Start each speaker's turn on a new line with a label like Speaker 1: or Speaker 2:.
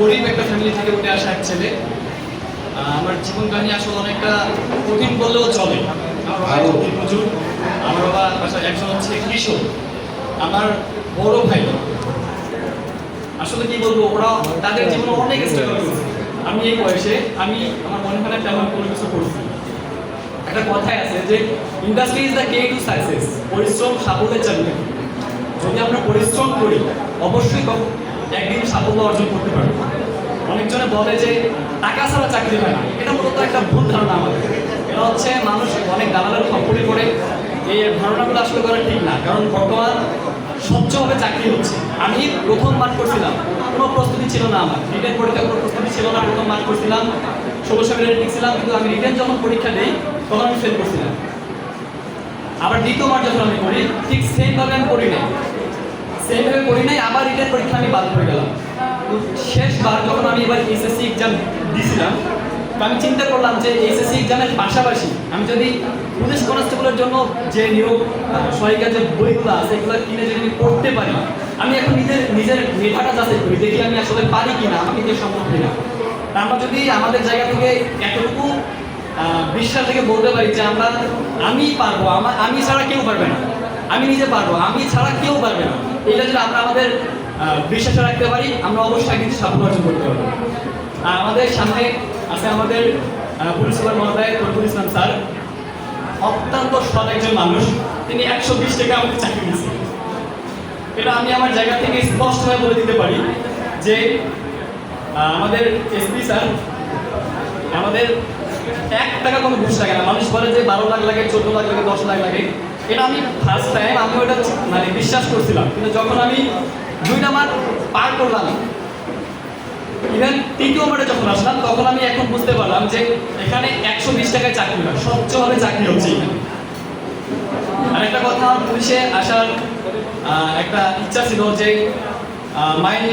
Speaker 1: গরিব একটা ফ্যামিলি থেকে উঠে আসা এক ছেলে। আমার জীবন কাহিনী আসলে অনেকটা কঠিন বললেও চলে। আমার বাবা একজন আমার বাবা আসলে একজন হচ্ছে কৃষক। আমার বড় ভাই। আসলে কি বলব ওরা তাদের জীবনে অনেক স্ট্রাগল আমি এই বয়সে আমি আমার মনে হয় তেমন কোনো কিছু করছি একটা কথাই আছে যে industry is the key to success পরিশ্রম সাফল্যের চাবিকাঠি যদি আমরা পরিশ্রম করি অবশ্যই একদিন সাফল্য অর্জন করতে পারব। অনেকজনে বলে যে, টাকা ছাড়া চাকরি হয় না। এটা মূলত একটা ভুল ধারণা আমাদের। এটা হচ্ছে মানুষ অনেক দালালের খপ্পরে পড়ে। এই ধারণাগুলো আসলে করা ঠিক না। কারণ বর্তমান স্বচ্ছভাবে চাকরি হচ্ছে। আমি প্রথম মান করছিলাম। কোনো প্রস্তুতি ছিল না আমার। রিটেন পরীক্ষা কোনো প্রস্তুতি ছিল না। প্রথম মান করছিলাম। ষোলোশো মিনিট লিখছিলাম কিন্তু আমি রিটেন যখন পরীক্ষা দিই, তখন আমি ফেল করছিলাম। আবার দ্বিতীয়বার যখন আমি করি, ঠিক সেমভাবে আমি করি নাই। সেমভাবে করি নাই আবার রিটেন পরীক্ষা আমি বাদ করে গেলাম। শেষবার যখন আমি এবার এসএসসি এক্সাম দিছিলাম আমি চিন্তা করলাম যে এসএসসি এক্সামের পাশাপাশি আমি যদি পুলিশ কনস্টেবলের জন্য যে নিয়োগ আহ, সহায়িকার যে বইগুলো আছে এগুলো কিনে যদি আমি পড়তে পারি আমি এখন নিজের নিজের মেধাটা যাচাই করি দেখি আমি আসলে পারি কিনা আমাকে কি সম্ভব কিনা। আমরা যদি আমাদের জায়গা থেকে এতটুকু বিশ্বাস থেকে বলতে পারি যে আমরা আমি পারব আমার আমি ছাড়া কেউ পারবে না। আমি নিজে পারব, আমি ছাড়া কেউ পারবে না। এটা যদি আমরা আমাদের বিশ্বাসে রাখতে পারি, আমরা অবশ্যই কিন্তু সাফল্য অর্জন করতে পারব। আর আমাদের সামনে আছে আমাদের পুলিশ সুপার মহোদয় তরফুল ইসলাম স্যার। অত্যন্ত সৎ একজন মানুষ। তিনি একশো বিশ টাকা আমাকে চাকরি দিয়েছেন এটা আমি আমার জায়গা থেকে স্পষ্টভাবে বলে দিতে পারি যে আমাদের এসপি স্যার, আমাদের এক টাকা কোনো ঘুষ লাগে না। মানুষ বলে যে বারো লাখ লাগে, চোদ্দ লাখ লাগে, দশ লাখ লাগে। এটা আমি ফার্স্ট টাইম আমি ওটা মানে বিশ্বাস করছিলাম। কিন্তু যখন আমি দুইটা মাস পার করলাম ইভেন তৃতীয় মাঠে যখন আসলাম, তখন আমি এখন বুঝতে পারলাম যে এখানে একশো বিশ টাকায় চাকরি হয় স্বচ্ছভাবে চাকরি হচ্ছে আর একটা কথা, পুলিশে আসার একটা ইচ্ছা ছিল যে মাইন্ড